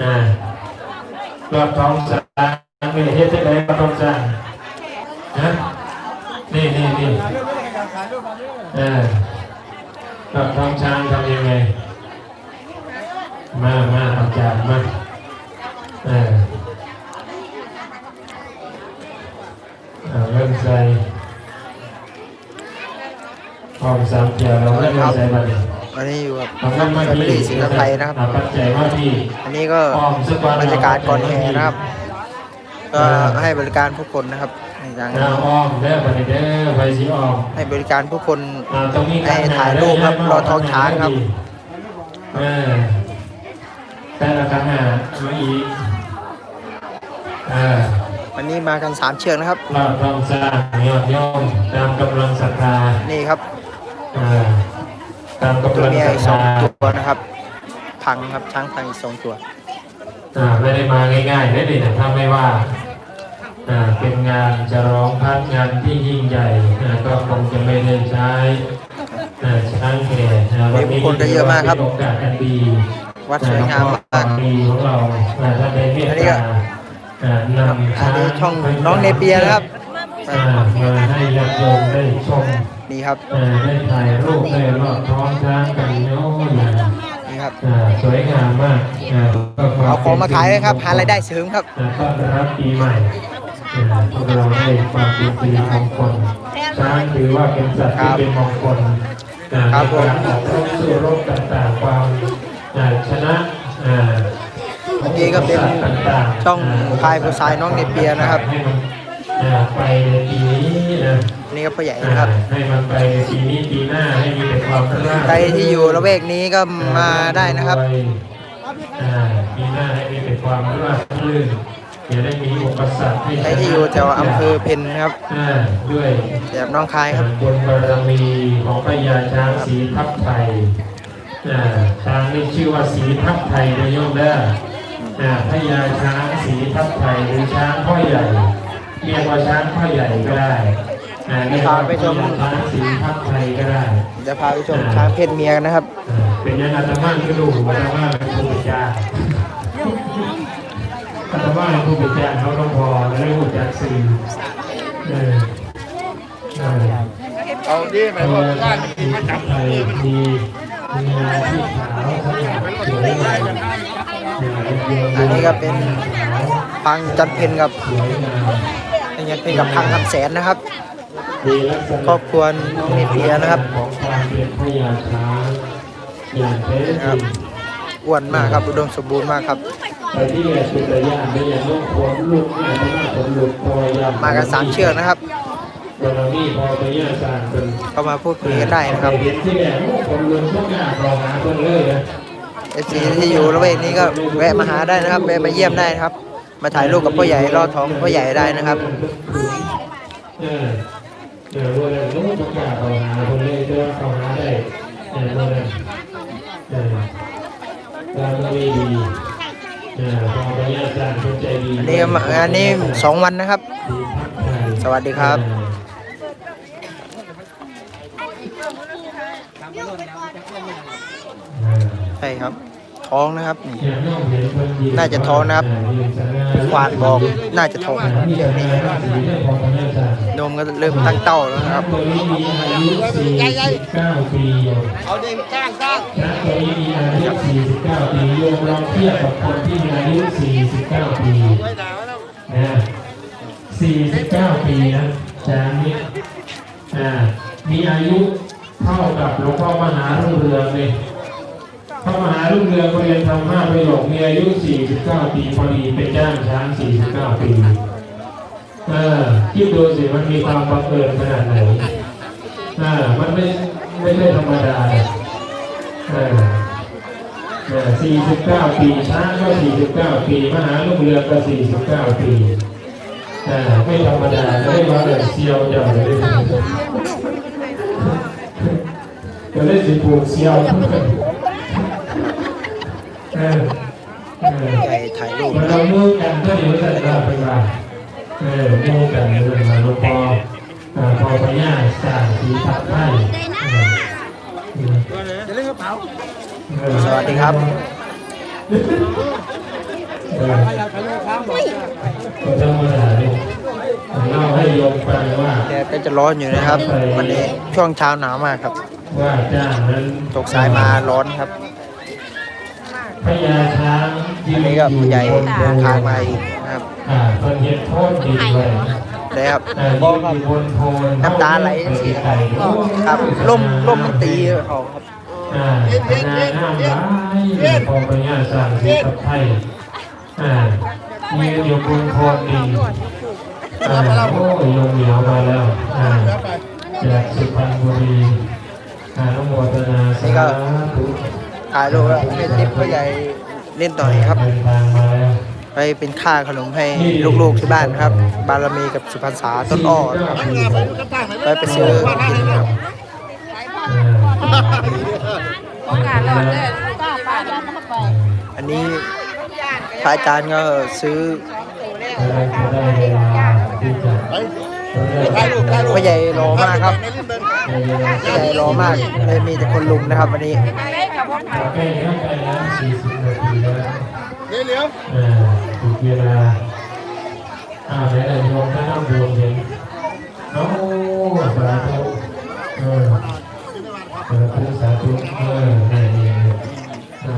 อ่ารอบท้องสางไม่เฮ็ดได้เลยรอบท้องสางนะนี่นี่นี่เออรอบท้องช้างทำยังไง มามาเอาจารย์มาเออเริ่มใส่ห้องสามเกี่ยวเราเริ่มใส่มาเลย วันนี้อยู่กับเอาเงินมาแฟมิลี่สิงห์ไทยนะครับเอาปัจจัยมาที่อันนี้ก็อ้อมสักวันบรรยากาศก่อนแห่นะครับ ก็ให้บริการผู้คนนะครับอย่างหน้าอ้อมเด้อไปเด้อไปสิอ้อมให้บริการผู้คนอ่าตรงนี้ให้ถ่ายรูปครับรอท้องช้างครับเออแต่ละครั้งอะมาอีกเออวันนี้มากันสามเชือกนะครับเราต้องสร้างยอดย่อมตามกำลังศรัทธา นี่ครับเออ ตามตัวกำลังเมียศรัอีทกสองธาตัวนะครับ พังครับช้างพังอีกสองตัว อ่าไม่ได้มาง่ายๆได้ดินะถ้าไม่ว่าอ่าเป็นงานจะร้องพัดงานที่ยิ่งใหญ่อ่าก็คงจะไม่ได้ใช้อ่าช้างแห่อ่าวันนี้มีคนก็เยอะมากครับเป็นโอกาสอันดี วัดสวยงามมาก ดีของเราอ่าท่านได้เมตอันนี้ก็ ตาอ่านำอันนี้ช่องน้องเนเปียนะครับ อ่ามาให้ญาติโยมได้ชม นี่ครับอ่าได้ถ่ายรูปได้รอบท้องช้างกันโน้อย่างนี่ครับอ่าสวยงามมากอ่าก็ขเอาของมาขายเลยครับหารายได้เสริมครับอ่าต้อนรับปีใหม่อ่าพวกเราได้ความเป็นสิริมงคลช้างถือว่าเป็นสัตว์ที่เป็นมงคลอ่าครับผมในการออกรบสู้รบต่างๆความอ่าชนะอ่าเมื่อกี้ก็เป็นต่างๆช่องพายผู้ชายน้องเนเปียนะครับให้มันอ่าไปในปีนี้นะ นี่ก็พ่อใหญ่นะครับอ่าให้มันไปในปีนี้ปีหน้าให้มีแต่ความราบใครที่อยู่ละเวกนี้ก็มาได้นะครับ อ่าปีหน้าให้มีแต่ความราบรื่นอย่าได้มีอุปสรรคให้ใครที่อยู่แถวอำเภอเพนนะครับอ่าด้วย แถบน้องคายครับ บุญบารมีของพญาช้างสีทับไทยอ่าช้างนี่ชื่อว่าสีทับไทยนะโยมเด้ออ่าพญาช้างสีทับไทยหรือช้างพ่อใหญ่ เรียกว่าช้างพ่อใหญ่ก็ได้อ่า เรียวพาไปชมพญาช้างสีทับไทยก็ได้เดี๋ยวพาไปชมช้างเพศเมียกันนะครับ เป็นยังอาตมาก็ดูอาตมาเป็นผู้ป็นเจ้าอาตมาเป็นผู้ป็นเจ้าเขาต้องพอแล้วได้รู้จักสื่เออเออเอาดิหมายความว่ามีมาจับไทยมีมีงานที่ขาวสวยงามอันนี้ก็เป็นพังจันเพนกับสวยงามพังจันเพนกับพังคำแสนนะครับ ครอบครัวน้องเนเปียนะครับของความเป็นพญาช้างอย่างแท้จครัริบงอ้วนมากครับอุดมสมบูรณ์มากครับไปที่แหล่สุดยอดไม่อย่างลูกขนลุกเนี่ยไม่น่าขนลุกพอยามมากันสามเชือกนะครับกรณีพอไปย่าสร้างเป็นก็มาพูดคุยกันได้นะครับเห็นที่แหล่ขนลุกทุกอย่างรอหาคนเลยนะเอฟซีที่อยู่ละเวกนี้ก็แวะมาหาได้นะครับแวะมาเยี่ยมได้นะครับ มาถ่ายรูปกับพ่อใหญ่รอดท้องพ่อใหญ่ได้นะครับ เออเออว่าแล้วลูกทุกอย่างรอหาคนเลยเจอเขาหาได้เออว่าแล้วเออการไม่ดีเออพอไปย่าสร้างคนใจดีอันนี้ก็มาอันนี้สองวันนะครับ สวัสดีครับใช่ครับ ท้องนะครับนี่น่าจะท้องนะครับควานบอกน่าจะท้องนมก็เริ่มตั้งเต้าแล้วนะครับตัวนี้มีอายุ49ปีเอาดิก้างก้างนะตัวนี้มีอายุ49ปีโยมลองเทียบกับคนที่มีอายุ49ปีนะ49ปีนะช้างนี่อ่ามีอายุเท่ากับหลวงพ่อมหาเรืองเลย พระมหารุ่งเรืองเรียนธรรมะประโยคมีอายุ 49 ปีพอดีเป็นจ้างช้าง 49 ปีเออคิดดูสิมันมีความบังเอิญขนาดไหนอ่ามันไม่ไม่ใช่ธรรมดาเออเออ49 ปีช้างก็ 49 ปีมหาลูกเรือก็ 49 ปีอ่าไม่ธรรมดาไม่ได้มาแบบเซียวเจ้าเลยก็ได้สิผูกเซียวเออเออ ใหญ่ถ่ายรูปเรามื่อกันก็ดี๋ยวจะได้ไปว่าเออเมื่อกันเรื่องมาลวงพ่ออ่พอพญาสร้างสีทับไทยเออจะเล่นกระเป๋าเออสวัสดีครับออก็ธรรมดาดิเล่าให้โยมฟังว่าแดดก็จะร้อนอยู่นะครับ วันนี้ช่วงเช้าหนาวมากครับว่าจ้างนั้นตกสายมาร้อนครับ พญาช้างยือันนนี้ก็อยู่ผู้ใหญ่บนโพทางมาอีกนะครับอ่าเพิ่นเฮ็ดโทษดีไว้เลยครับ อ่ายืนอยู่บนโพนน้ำตาไหลสิ ครับครับลมลมมันตีเขาครับ อ่าพญาห้ามร้ายพอพญาสร้างสิกับไทยอ่ายืนอยู่บนโพนดีอ่าโอ้ยโยมเหนียวมาแล้วอ่าจากสุพรรณบุรีอานุโมทนาสาธุ ถ่ายรูปแล้วให้ติ๊บผู้ใหญ่เล่นต่อยครับ ไปเป็นค่าขนมให้ลูกๆที่บ้านครับ บารมีกับสุพรรณษาต้นอ้อครับไปไปซื้อกินครับโอกาสรอดเลยป้าป้ายันเข้าไปอันนี้พระอาจารย์ก็ซื้อพ่อใหญ่รอมากครับพ่อใหญ่รอมากเลยมีแต่คนลุมนะครับวันนี้ ใกล้แล้วใกล้แล้วสี่สิบนาทีแล้วเดี๋ยวเดี๋ยวอ่าถูกเวลาอ่าไหนไหนโยมถ้าต้องดวงเห็นโอ้สาธุเออสาธุสาธุเออนี่นี่นี่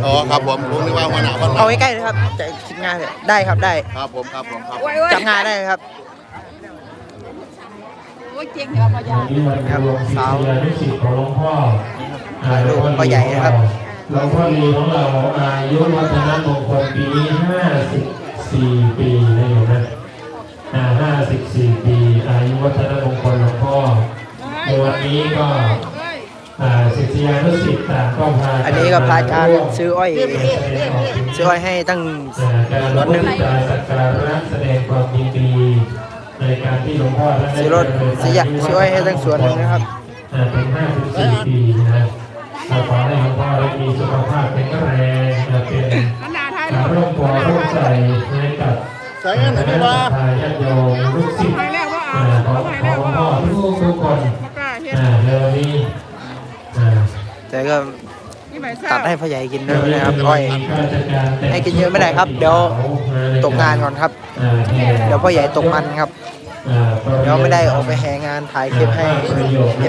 อ๋อครับผมผมนึกว่าหัวหน้าคนเอาใกล้ๆนะครับจะคิดง่ายเลยได้ครับได้ ครับผมครับผมครับโอ้ยโอ้ยจับงานได้เลยครับโอ้ยเจ๊งเหรอพยาวันนี้วันรวมศิษยานุศิษย์ของหลวงพ่อถ่ายรูปพ่อใหญ่นะครับ หลวงพ่อลีของเราอายุวัฒนมงคลปีนี้ห้าสิบสี่ปีนะโยมนะอ่าห้าสิบสี่ปี อายุวัฒนมงคลหลวงพ่อในวันนี้ก็อ่าศิษยานุศิษย์ต่างก็พาอันนี้ก็พระอาจารย์ซื้ออ้อย ซื้ออ้อยให้ตั้งอ่าการรถการสักการะแสดงความยินดีในการที่หลวงพ่อท่านได้ซื้อรถซื้อยาซื้ออ้อยให้ตั้งสวนหนึ่งนะครับอ่าเป็นห้าสิบสี่ปีนะเรา ขอให้หลวงพ่อได้มีสุขภาพแข็งแรงนะเป็นการร่วมปอร่วมใจให้กับส่เงินไหนบ้างทายาทโยมลูกศิษย์ไทยแล้วก็เอาอ่าของของหลวงพ่อทุกทุกคนเฮ็ดอ่าในวันนี้แต่ก็ตัดให้พ่อใหญ่กินด้วยนะครับอ้อยให้กินเยอะไม่ได้ครับ เดี๋ยวตกงานก่อนครับ เดี๋ยวพ่อใหญ่ตกมันครับ อ่าปริญญาเดี๋ยวไม่ได้ออกไปแหงานถ่ายคลิปให้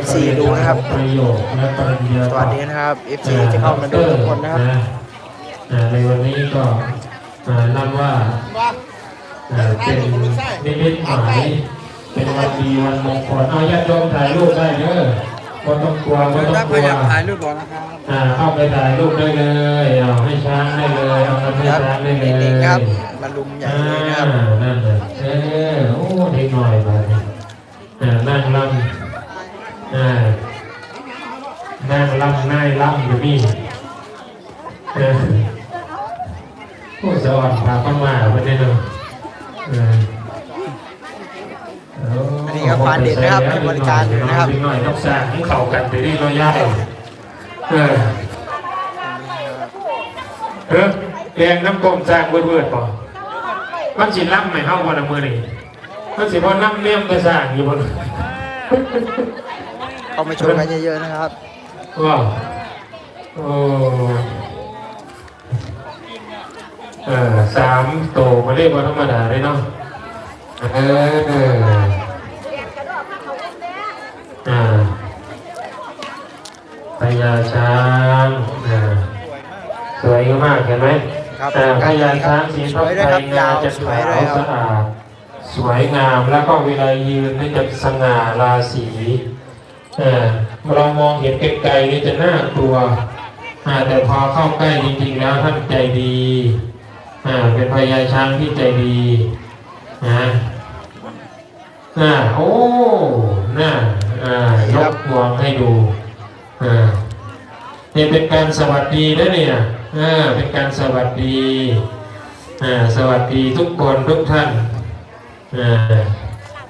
FC ดูนะครับประโยชน์และปริญญาสวัสดีนะครับ FC ที่เข้ามาดูทุกคนนะครับอ่าในวันนี้ก็อ่านับว่าบ้างอ่าเป็นนิมิตหมายเป็นวันดีวันมงคลเอาญาติโยมถ่ายรูปได้เด้อก็ต้องกลัวก็ต้องกลัวถ่ายรูปก่อนนะครับอ่าเข้าไปถ่ายรูปได้เลยเอาให้ช้างได้เลยเอาน้ำให้ครับช้างได้เลยนี่ครับมาลุมใหญ่เลยนะครับอ่านั่นเลยเออ โอ้เด็กหน่อยมานี่ยอ่านั่งลำอ่านั่งล่ำอยู่นี่เออโอ้สวัสดิ์พาเข้ามาวันนี้เนาะเอออันนี้ก็พาเด็กนะครับให้บริการนะครับเด็กหน่อยต้องสร้างให้เขากันไปที่เราย่ายเออเออแดงน้ำกลมสร้างเบื่อๆป่ะมันสิล่ำไหมเข้าวันละมือนี่ มันสิพอน้ำเลี่ยมก็สร้างอยู่บนเข้ามาชมกันเยอะๆนะครับว้าวโอ้เออสามโตมาเรียกว่าธรรมดาเลยเนาะเอออ่าพญาช้างอ่าสวยมากเห็นไหมครับอ่าพญาช้างสีทองสวยด้วยไทครับยงามจะสวยขาวด้วยครับสะอาด สวยงามแล้วก็เวลายืนนี่จะสง่าราศีเออเรามองเห็นไกลๆนี่จะน่ากลัวแต่พอเข้าใกล้จริงๆแล้วท่านใจดีเป็นพญาช้างที่ใจดีนะน่าโอ้น่าอ่ายกงวงให้ดูนี่เป็นการสวัสดีนะเนี่ยเป็นการสวัสดีสวัสดีทุกคนทุกท่าน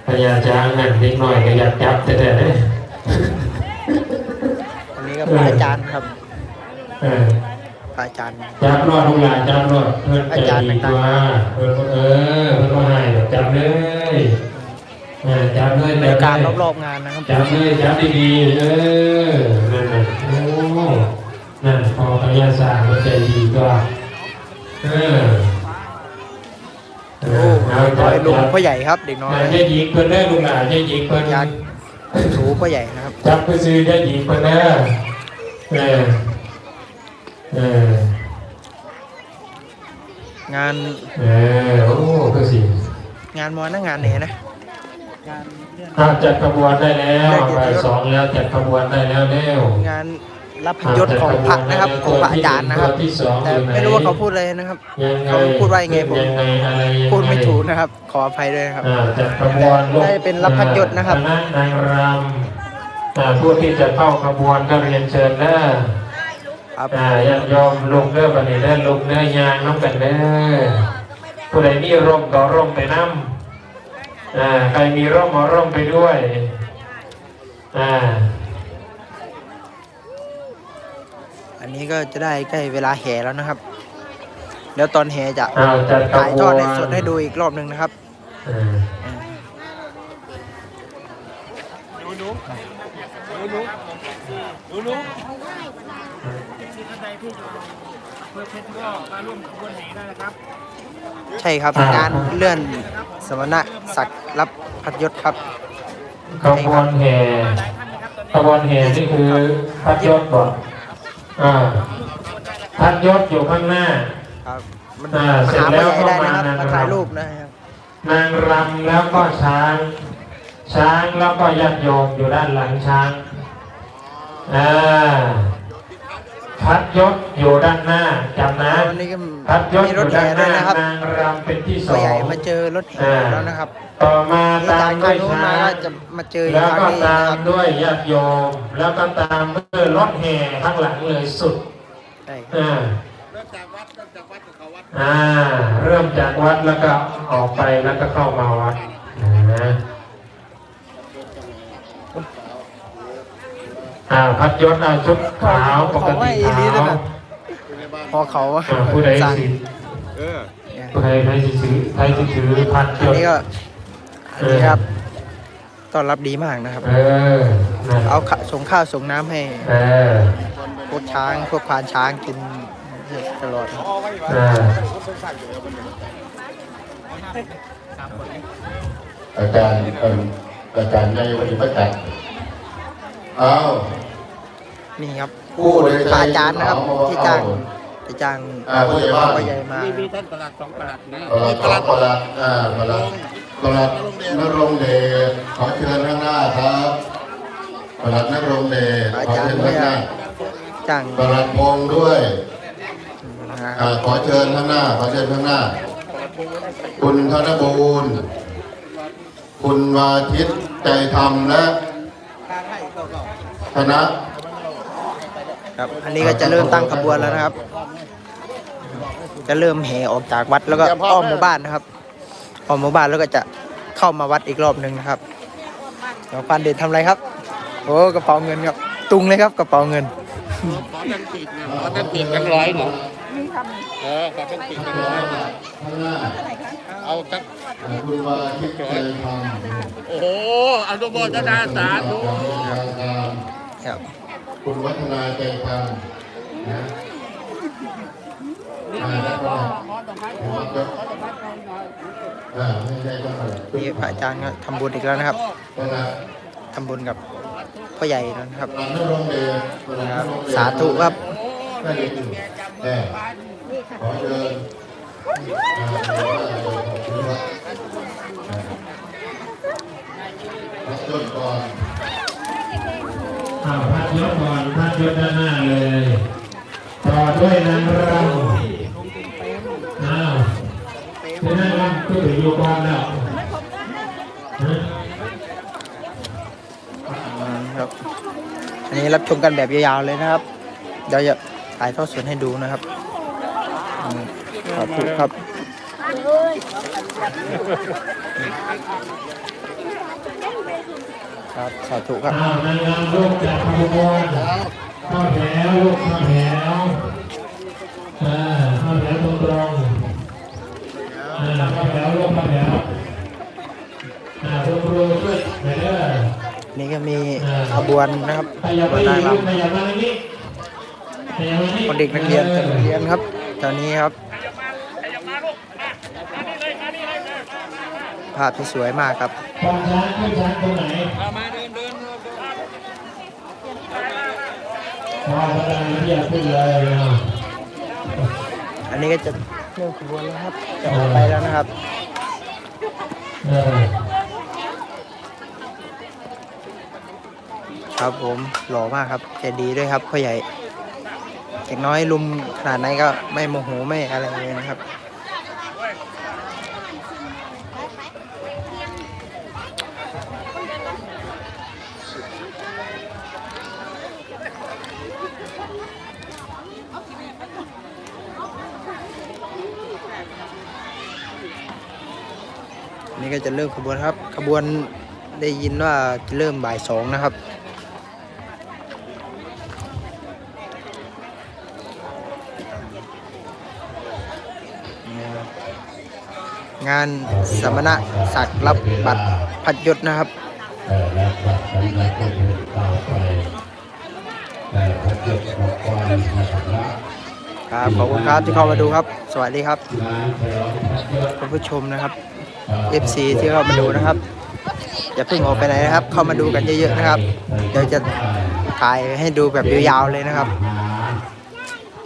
พญาช้างนั่นเล็กน้อยก็อยากจับแต่แต่เนี่ยอันนี้ก็พระอาจารย์ครับเออพระอาจารย์ จับรอดทุกอย่างจับรอดเพื่อนใจอาจารย์ดีต่างๆกว่าเพื่อนเออเพื่อนก็ให้เดี๋ยวจับเลยเออจับเลยบรรจัยาบกาศเลยรอบๆงานนะครับจับเลยจับดีๆเออนั่นน่ะโอ้นั่นพอพยาศาสตร์มันใจดีกว่าเออ น้อยลุงพ่อใหญ่ครับ เด็กน้อยอ่าจะยิงเพิ่นได้อลูกหลานจะยิงเพิ่นยักษ์ถูพ่อใหญ่นะครับ จับไปซื้อจะยิงเพิ่นได้อเออเอองานเออโอ้ก็สิงานมอนะงานไหนนะอ่าจัดขบวนได้แล้วบ่ายสองแล้วจัดขบวนได้แล้วเร็วงาน รับพยศของพระนะครับของพระอาจารย์นะครับตัวที่สองแต่อยู่หนไม่รู้ว่าเขาพูดอะไรนะครับยังไงเขาพูดว่ายังไงผมยังไงอะไรยังงพูดไม่ถูกนะครับ ขออภัยด้วยนะครับอ่าจัดขบวนลูกได้เป็นรับพัดยศนะครับคณะนางรำอ่าผู้ที่จะเข้าขบวนก็เรียนเชิญเด้อครับอ่าญาติโยมลุงเด้อบัดนี้เด้อลุงเด้อยางน้ำกันเด้อผู้ใดมีร่มก็ร่มไปน้ำอ่าใครมีร่มเอาร่มไปด้วยอ่า อั นนี้ก็จะได้ใกล้เวลาแห่แล้วนะครับเดี๋ยวตอนแห่จะอ้าวจัดขถ่ายบทวอดนในสดให้ดูอีกรอบหนึ่งนะครับอ่าอ่าใช่ครับงานเลื่อนสมณะศักดิ์รับพัดยศครับ ขบวนแห่ขบวนแห่นี่คือพัดยศก่ อนอ่าพัดยศอยู่ข้างหน้า ครับ มันอ่ามาเสร็จหาแล้พ่อวใหญ่ได้นะครับก็มามมาถ่ายรูปนะครับ นางรำแล้วก็ช้าง ช้างแล้วก็ญาติโยมอยู่ด้านหลังช้างอ่าพัดยศอยู่ด้านหน้าจำนะ วันนี้ก็พัดยศ มีอรถยู่ด้าแห่นหด้วยน้านะครับนางรำเป็นที่สพ่ออใหญ่งมาเจอรถแห่แล้วนะครับต่อมานี่ตาจามกด้ทาวยงนู้นช้ามาก็งจะมาเจออีกแล้วครั้งก็นี้ตานะคมรับด้วยญาติโยม แล้วก็ตามด้วยรถแห่ข้างหลังเลยสุดใช่อ่าเริ่มจากวัดเริ่มจากวัดกับเขาวัดอ่าเริ่มจากวัดแล้วก็ออกไปแล้วก็เข้ามาวัดนะอ่าพัดยศเอาชุดขาวปกติขาวพ อเขาอ่าผู้ใดสั่งสิเออผู้ใดใครสิถือใครสิถือพัดยอันศนี้ก็อันนี้ครับต้อนรับดีมากนะครับ เออนั่นเอาข้าส่งข้าวส่งน้ำให้เออพวกช้างพวกควานช้างกินตลอดเอออาจารย์เป็นอาจารย์ในปฏิบัติการอ้าวนี่ครับผู้ใดใจพระอาจารย์นะครับที่จ้าง เอาที่จ้างอ่าผู้ใหญ่บ้านพ่อใหญ่มามีท่านประหลัดสองประหลัดนะประหลัดประหลัดอ่าประหลัดประหลัดนรงเดชขอเชิญข้างหน้าครับประหลัดนรงเดชขอเชิญข้างหน้าจ้างประหลัดพงษ์ด้วยนะคอ่ารับขอเชิญข้างหน้าขอเชิญข้างหน้า คุณธนบูรณ์คุณวาทิตใจธรรมและคณะ ครับ อันนี้ก็จะเริ่มตั้งขบวนแล้วนะครับ จะเริ่มแห่ออกจากวัดแล้วก็อ้อมหมู่บ้านนะครับอ้อมหมู่บ้านแล้วก็จะเข้ามาวัดอีกรอบหนึ่งนะครับเดี๋ยวพันเด่นทำอะไรครับ โอ้กระเป๋าเงินครับตุงเลยครับกระเป๋าเงินขอตั้งติดนะขอตั้งติดกันร้อยหนึ่งเออขอตั้งติดกันร้อยข้างหน้าเอาตั้งคุณวาทิตใจธรรมโอ้โหอนุโมทนาสาธุครับ คุณวัฒนาใจธรรมนะอ่าแล้วก็อ่าไม่ใช่ก็อะไรนี่พระอาจารย์ก็ทำบุญอีกแล้วนะครับก็นะทำบุญกับพ่อใหญ่นะครับหลังนรงเดชหลังนรงเดชสาธุครับได้ยินอยู่แน่ขอเชิญอ่าขอบคุณครับอ่ารับต้นก่อน อ้าวพัดยศก่อนพัดยศด้านหน้าเลย ต่อด้วยนางรำอ้าวที่นั่งรำก็ถืออยู่ก่อนแล้วฮะครับ อันนี้รับชมกันแบบยาวๆเลยนะครับ เดี๋ยวจะถ่ายทอดสดให้ดูนะครับอืมขอบคุณครับ ครับสาธุครับอ้าวนางรำลูกจากขบวนเข้าแถวลูกเข้าแถวอ่าเข้าแถวตรงตรงๆอ่าเข้าแถวลูกเข้าแถวอ่าคุณครูช่วยหน่อยเด้อนี่ก็มีขบวนนะครับขยับขไปบวนอีนางกรลูกขยับมาทางนี้ขยับมานี่ำคนเด็กนักเรียนเด็กนักเรียนครับตอนนี้ครับภาพที่สวยมากครับ ควานช้างขึ้นช้างตรงไหน มาเดินเดิน พอพลังเรียกขึ้นเลยนะอันนี้ก็จะเริ่มขบวนแล้วครับ จะออกไปแล้วนะครับเออครับผมหล่อมากครับใจดีด้วยครับพ่อใหญ่อย่างน้อยลุมขนาดไหนก็ไม่โมโหไม่อะไรเลยนะครับ นี่ก็จะเริ่มขบวนครับขบวนได้ยินว่าจะเริ่มบ่ายสองนะครับงานสมณะศักรับบัตรพัดยศนะครับเออ แล้วก็สำนักก็เดินต่อไปแต่พระเจ้าบอกว่านะครับนะครับขอบคุณครับที่เข้ามาดูครับ สวัสดีครับงานฉลองพระเจ้าคุณผู้ชมนะครับ FC ที่เข้ามาดูนะครับอย่าเพิ่งออกไปไหนนะครับ เข้ามาดูกันเยอะๆนะครับ เดี๋ยวจะถ่ายให้ดูแบบยาวๆเลยนะครับหา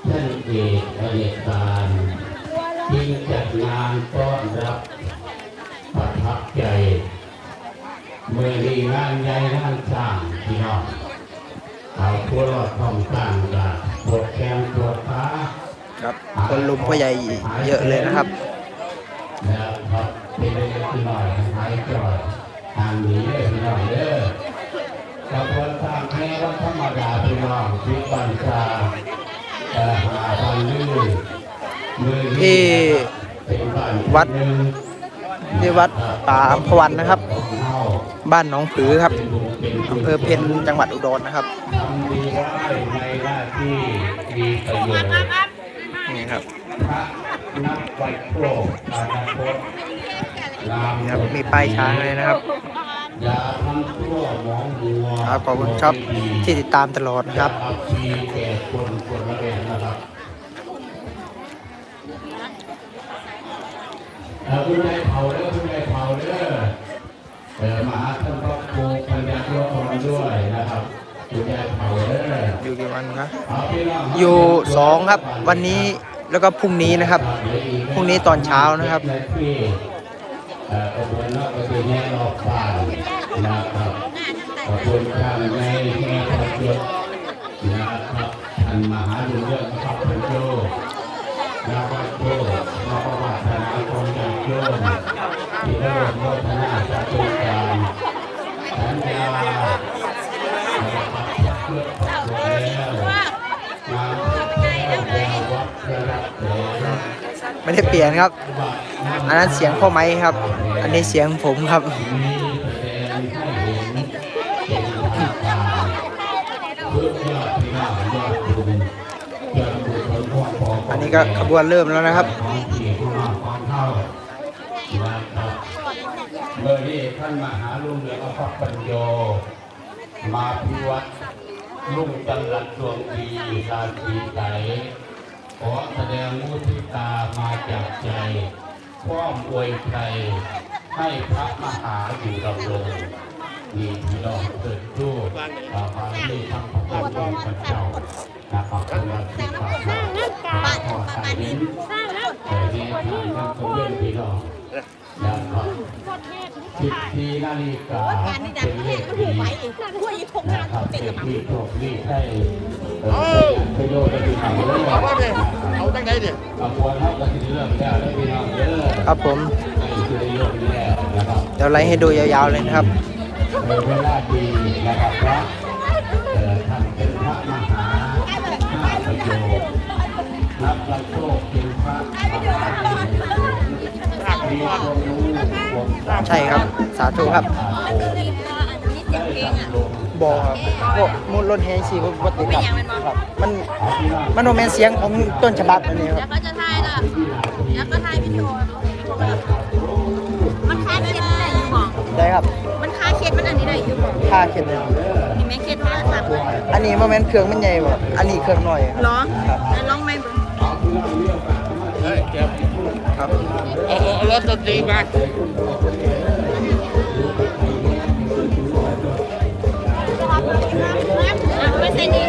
ท่านเอกอเนกการยิ่งจัดงานต้อนรับประทับใจ เมื่อดีงานใหญ่งานสร้างพี่น้อง เอาทั่วรอดท้องต่างกันปวดแขนปวดขาครับคนลุมพ่อใหญ่เยอะเลยนะครับนะครับเป็นเล็กๆน้อยๆหายจ่อยทางหนีเลยพี่น้องเด้อกระบวนสร้างแม่วันธรรมดาพี่น้องพิบัญชาเอ่อหาพันลื่นมือที่เป็นบ้านวัดหนึ่ง ที่วัดป่าอัมพวันนะครับ บ้านหนองผือครับอำเภอเพนจังหวัดอุดรนะครับนี่ครับนี่ครับมีป้ายช้างเลยนะครับอย่าทำชั่วหมองมัวครับขอบคุณครับที่ติดตามตลอดนะครับ อย่าเอาชีแก่คนคนละเองนะครับเอ่อคุณยายเผาเด้อคุณยายเผาเด้อเออมาหาท่านพระครูปัญญาโยธรด้วยนะครับคุณยายเผาเด้ออยู่กี่วันครับเอาพี่น้งอยู่สองครับ วันนี้แล้วก็พรุ่งนี้นะครับพรุ่งนี้ตอนเช้านะครับเอ่อกระบวนการก็คือแง่รอบบ้านนะครับขอบคุณท่านในแง่พระเจ้านะครับท่านมหาดุลเรื่อง ไม่ได้เปลี่ยนครับ อันนั้นเสียงพ่อไม้ครับ อันนี้เสียงผมครับ อันนี้ก็ขบวนเริ่มแล้วนะครับเมื่อนี้ท่านมหาลุงเหลืองอภปัญโย มาพิวัตรลุงจันรัดดวงดีราศีไต ขอแสดงมุทิตามาจากใจพร้อมอวยใจให้พระมหาอยู่ดำรงมีพี่น้องเกิดรูปอาภาลีทั้งพระพุทธองค์พระเจ้านะครับเป็นวันที่พระมาขอสายนิ้นแต่นี่ยทางท่านก็เว้นพี่น้อง ที่นาฬิกาเป็นเลขดีนะครับเป็นที่โชคดีให้เอ่อประโยชน์และพี่น้องเลยเอาว่าเลยเอาตั้งไหนเนี่ยขบวนครับก็จะเริ่มแล้วแล้วพี่น้องเด้อครับผมให้คือประโยชน์แล้วนะครับเดี๋ยวไล่ให้ดูยาวๆเลยนะครับเวลาดีนะครับ ใช่ครับ สาธุครับได้ดำรงบอครับพวกมูลรถแฮงสีวัติดครับครับ มันมันโนแมนเสียงของต้นฉบับอันนี้ครับแล้วก็จะทายละแล้วก็ทายวิดีโอมันคล้ายเคสได้อยู่บอกได้ครับ มันคล้ายเคสมันอันนี้ได้อยู่บอกค่าเข็มเลยครับนี่แม่เคสโทรศัพท์เลยอันนี้โมเมนเครื่องมันใหญ่บ่อันนี้เครื่องน้อยครับเหรอแล้วลองไม่ดู ครับครับเอาเอารถดนตรีมาไช่นี่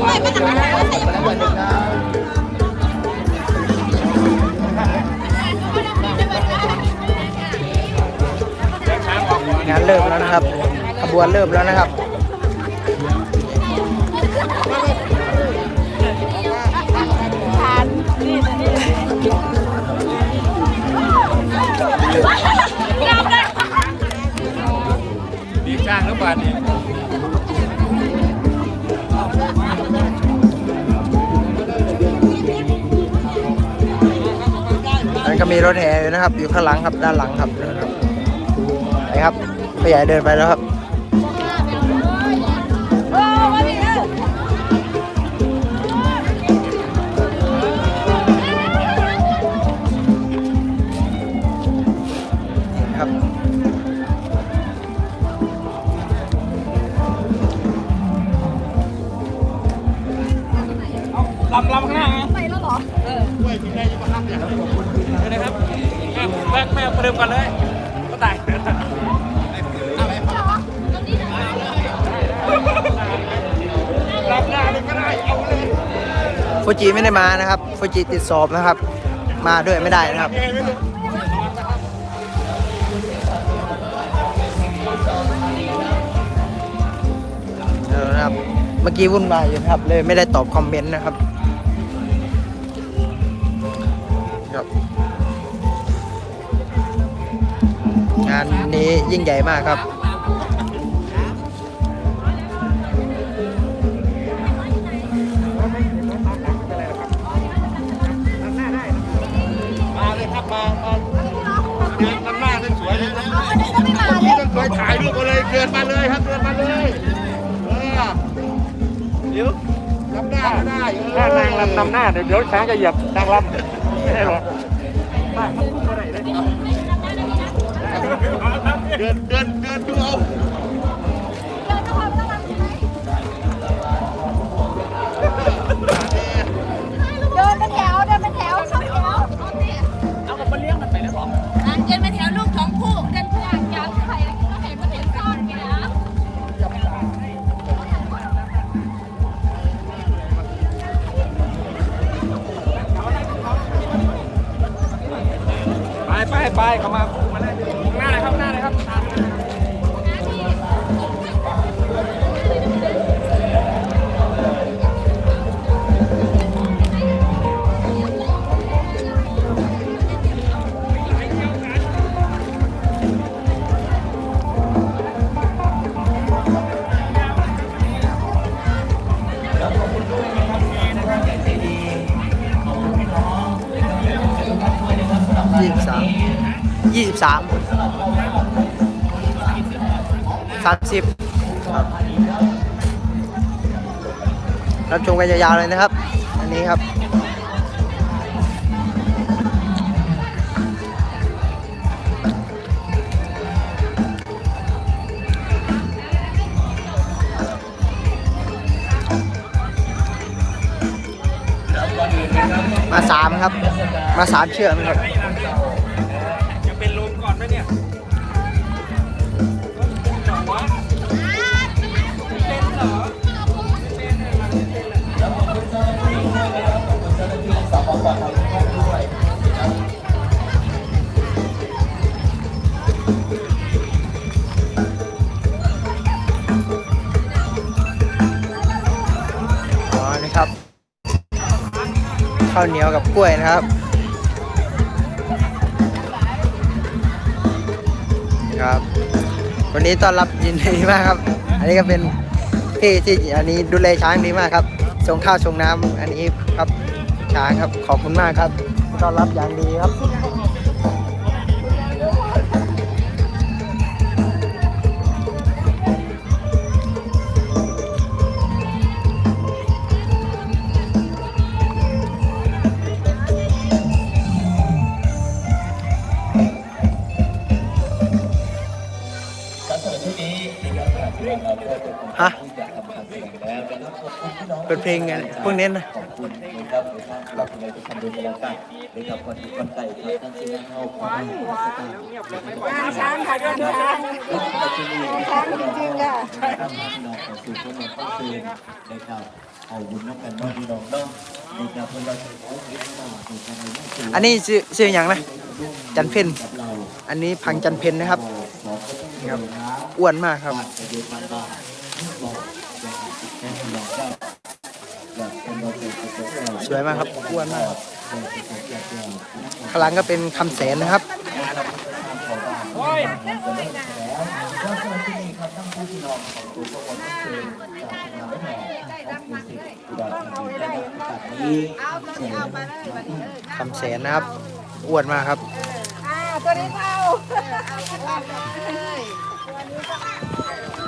ไม่ไม่ต้องอะงานเริ่มแล้วนะครับ ขบวนเริ่มแล้วนะครับดีจ้างแล้วบาทนี้นั้นก็มีรถแห่อยู่นะครับ อยู่ข้างหลังครับด้านหลังครับนะครับไปครับผู้ใหญ่เดินไปแล้วครับ ฟูจิไม่ได้มานะครับฟูจิติดสอบนะครับ มาด้วยไม่ได้นะครับเออนะครับ เมื่อกี้วุ่นวายอยู่ครับ เลยไม่ได้ตอบคอมเมนต์นะครับครับ งานนี้ยิ่งใหญ่มากครับ เลยเดินมาเลยครับเดินมาเลยเออเดี๋ยวนำหน้าก็ได้เออถ้านางลำนำหน้าเดี๋ยวช้างจะเหยียบนางลำไม่ได้หรอกเดินเดินเดินดูเอา ป้ายเขามา สิบสามสามสิบครับรับชมกันยาวๆเลยนะครับ อันนี้ครับมาสามครับ มาสามเชือกนะครับ อ๋อนี่ครับข้าวเหนียวกับกล้วยนะครับครับ วันนี้ต้อนรับยินดีมากครับ อันนี้ก็เป็นพี่ที่อันนี้ดูแลช้างดีมากครับส่งข้าวส่งน้ำอันนี้ครับ ช้างครับ ขอบคุณมากครับต้อนรับอย่างดีครับ ฮะเปิดเพลงไงพวกนี้นะช้างค่ะเดินช้างช้างจริงค่ะนะครับพี่น้องของสู่คนของคนอื่นนะครับเอาบุญน้ำกันบ้างพี่น้องานะครับเพื่อเราจะขอให้พี่น้องสู่คนในมู่สู่อันนี้ชื่อชื่ออย่างนะจันเพ็ญกับเราอันนี้พังจันเพ็ญนะครับ นี่ครับอ้วนมากครับสวยมากครับอ้วนมากครับข้างหลังก็เป็นคำแสนนะครับคำแสนนะครับ อ้วนมากครับ ตัวนี้เอาเอาเอาเลยถ่ายรูปกับหมาเร็ว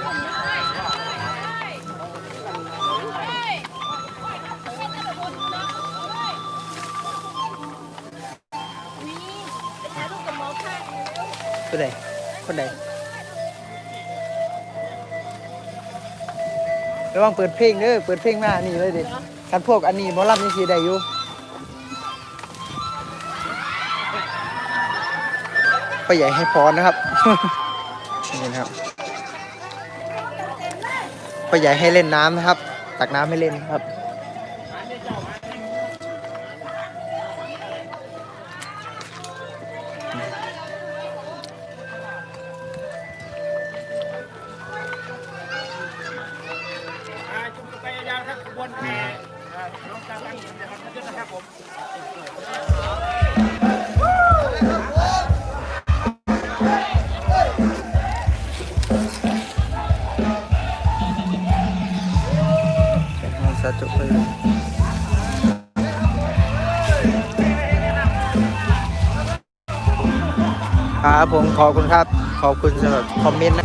คนใดคนใดระวังเปิดเพลงเด้อเปิดเพลงมานี่เลยดิกันพวกอันนี้หมอลำนี่สีได้อยู่ ป้าใหญ่ให้พรนะครับนี่นะครับป้าใหญ่ให้เล่นน้ำนะครับ ตักน้ำให้เล่นครับ ผมขอบคุณครับ ขอบคุณสำหรับคอมเมนต์นะ